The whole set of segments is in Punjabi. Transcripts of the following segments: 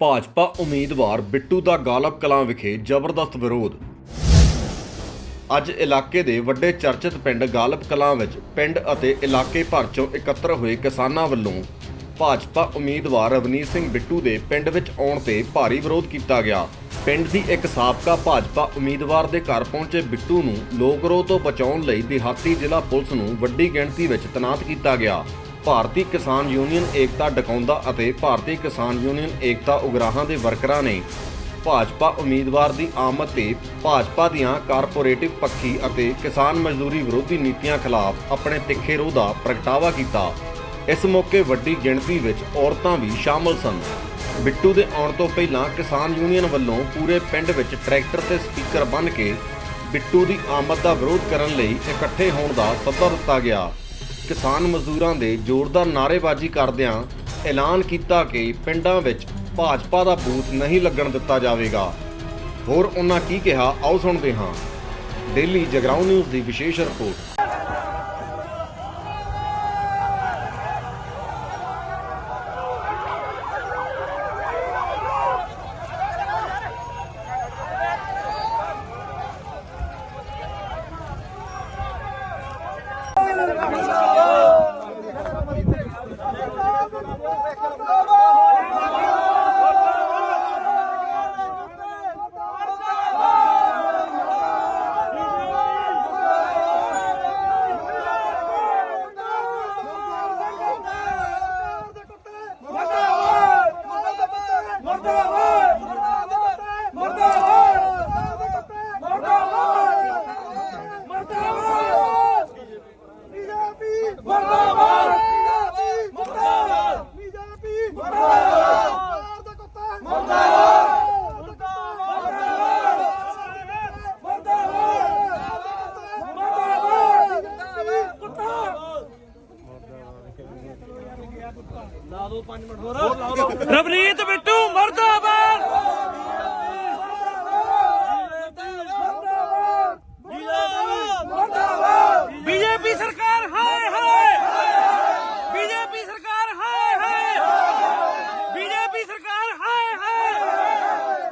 ਭਾਜਪਾ ਉਮੀਦਵਾਰ ਬਿੱਟੂ ਦਾ ਗਾਲਬ ਕਲਾਂ ਵਿਖੇ ਜ਼ਬਰਦਸਤ ਵਿਰੋਧ। ਅੱਜ ਇਲਾਕੇ ਦੇ ਵੱਡੇ ਚਰਚਿਤ ਪਿੰਡ ਗਾਲਬ ਕਲਾਂ ਵਿੱਚ ਪਿੰਡ ਅਤੇ ਇਲਾਕੇ ਭਰ ਚੋਂ ਇਕੱਤਰ ਹੋਏ ਕਿਸਾਨਾਂ ਵੱਲੋਂ ਭਾਜਪਾ ਉਮੀਦਵਾਰ ਰਵਨੀਤ ਸਿੰਘ ਬਿੱਟੂ ਦੇ ਪਿੰਡ ਵਿੱਚ ਆਉਣ ਤੇ ਭਾਰੀ ਵਿਰੋਧ ਕੀਤਾ ਗਿਆ। ਪਿੰਡ ਦੀ ਇੱਕ ਸਾਬਕਾ ਭਾਜਪਾ ਉਮੀਦਵਾਰ ਦੇ ਘਰ ਪਹੁੰਚੇ ਬਿੱਟੂ ਨੂੰ ਲੋਕ ਰੋਹ ਤੋਂ ਬਚਾਉਣ ਲਈ ਦਿਹਾਤੀ ਜ਼ਿਲ੍ਹਾ ਪੁਲਿਸ ਨੂੰ ਵੱਡੀ ਗਿਣਤੀ ਵਿੱਚ ਤੈਨਾਤ ਕੀਤਾ ਗਿਆ। ਭਾਰਤੀ ਕਿਸਾਨ ਯੂਨੀਅਨ ਏਕਤਾ ਡਕਾਉਂਦਾ ਅਤੇ ਭਾਰਤੀ ਕਿਸਾਨ ਯੂਨੀਅਨ ਏਕਤਾ ਉਗਰਾਹਾਂ ਦੇ ਵਰਕਰਾਂ ਨੇ ਭਾਜਪਾ ਉਮੀਦਵਾਰ ਦੀ ਆਮਦ ਤੇ ਭਾਜਪਾ ਦੀਆਂ ਕਾਰਪੋਰੇਟਿਵ ਪੱਖੀ ਅਤੇ ਕਿਸਾਨ ਮਜ਼ਦੂਰੀ ਵਿਰੋਧੀ ਨੀਤੀਆਂ ਖਿਲਾਫ ਆਪਣੇ ਤਿੱਖੇ ਰੋਹ ਦਾ ਪ੍ਰਗਟਾਵਾ ਕੀਤਾ। ਇਸ ਮੌਕੇ ਵੱਡੀ ਗਿਣਤੀ ਵਿੱਚ ਔਰਤਾਂ ਵੀ ਸ਼ਾਮਲ ਸਨ। ਬਿੱਟੂ ਦੇ ਆਉਣ ਤੋਂ ਪਹਿਲਾਂ ਕਿਸਾਨ ਯੂਨੀਅਨ ਵੱਲੋਂ ਪੂਰੇ ਪਿੰਡ ਵਿੱਚ ਟਰੈਕਟਰ ਤੇ ਸਪੀਕਰ ਬੰਨ੍ਹ ਕੇ ਬਿੱਟੂ ਦੀ ਆਮਦ ਦਾ ਵਿਰੋਧ ਕਰਨ ਲਈ ਇਕੱਠੇ ਹੋਣ ਦਾ ਸੱਦਾ ਦਿੱਤਾ ਗਿਆ। ਕਿਸਾਨ ਮਜ਼ਦੂਰਾਂ ਦੇ ਜ਼ੋਰਦਾਰ ਨਾਅਰੇਬਾਜ਼ੀ ਕਰਦਿਆਂ ਐਲਾਨ ਕੀਤਾ ਕਿ ਪਿੰਡਾਂ ਵਿੱਚ ਭਾਜਪਾ ਦਾ ਬੂਥ ਨਹੀਂ ਲੱਗਣ ਦਿੱਤਾ ਜਾਵੇਗਾ। ਹੋਰ ਉਹਨਾਂ ਕੀ ਕਿਹਾ, ਆਓ ਸੁਣਦੇ ਹਾਂ। ਡੇਲੀ ਜਗਰਾਉਂ ਨਿਊਜ਼ ਦੀ ਵਿਸ਼ੇਸ਼ ਰਿਪੋਰਟ। ਰਵਨੀਤ ਬਿੱਟੂ, ਮਰਦਾਬਾਦ। ਬੀਜੇਪੀ ਸਰਕਾਰ, ਹਾਏ ਹਾਏ। ਬੀਜੇਪੀ ਸਰਕਾਰ, ਹਾਏ ਹਾਏ। ਬੀਜੇਪੀ ਸਰਕਾਰ, ਹਾਏ ਹਾਏ।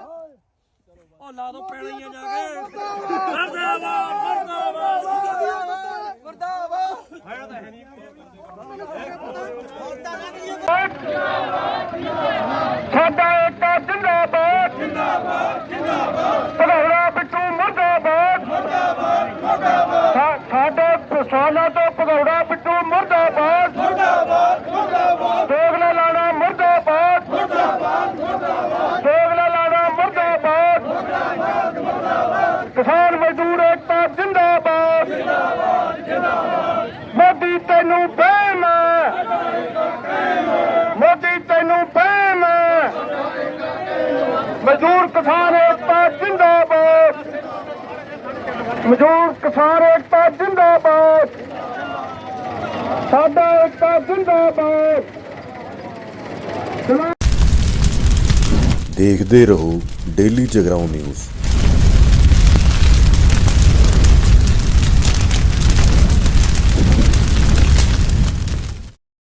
ਉਹ ਲਾ ਦੋ ਪੈਣੀਆਂ ਜਾ ਕੇ ਮਰਦਾਬਾਦ ਮਰਦਾਬਾਦ ਸਾਡਾ ਏਕਾ ਜਿੰਦਾਬਾਦ ਜਿੰਦਾਬਾਦ ਜਿੰਦਾਬਾਦ ਭਗੌੜਾ ਬਿੱਟੂ ਮੁਰਦਾਬਾਦ ਮੁਰਦਾਬਾਦ ਮੁਰਦਾਬਾਦ ਸਾਡੇ ਕਿਸਾਨਾਂ ਤੋਂ ਭਗੌੜਾ ਬਿੱਟੂ ਮੁਰਦਾਬਾਦ। ਮੁਰਦਾਬਾਦ ਮੁਰਦਾਬਾਦ। ਦੋਗਲਾ ਲਾਣਾ ਮੁਰਦਾਬਾਦ। ਮੁਰਦਾਬਾਦ ਮੁਰਦਾਬਾਦ। ਦੋਗਲਾ ਲਾਣਾ ਮੁਰਦਾਬਾਦ। ਮੁਰਦਾਬਾਦ ਮੁਰਦਾਬਾਦ। ਕਿਸਾਨ ਮਜ਼ਦੂਰ ਏਕਤਾ ਜਿੰਦਾਬਾਦ। ਜਿੰਦਾਬਾਦ ਜਿੰਦਾਬਾਦ। ਮੋਦੀ ਤੈਨੂੰ ਬੇਮ ਮੋਦੀ ਤੈਨੂੰ ਬੇਮ ਮਜ਼ਦੂਰ ਕਿਸਾਨ ਏਕਤਾ ਜਿੰਦਾਬਾਦ ਮਜ਼ਦੂਰ ਕਿਸਾਨ ਏਕਤਾ ਜਿੰਦਾਬਾਦ। ਸਾਡਾ ਏਕਤਾ ਜਿੰਦਾਬਾਦ। ਦੇਖਦੇ ਰਹੋ ਡੇਲੀ ਜਗਰਾਉਂ ਨਿਊਜ਼।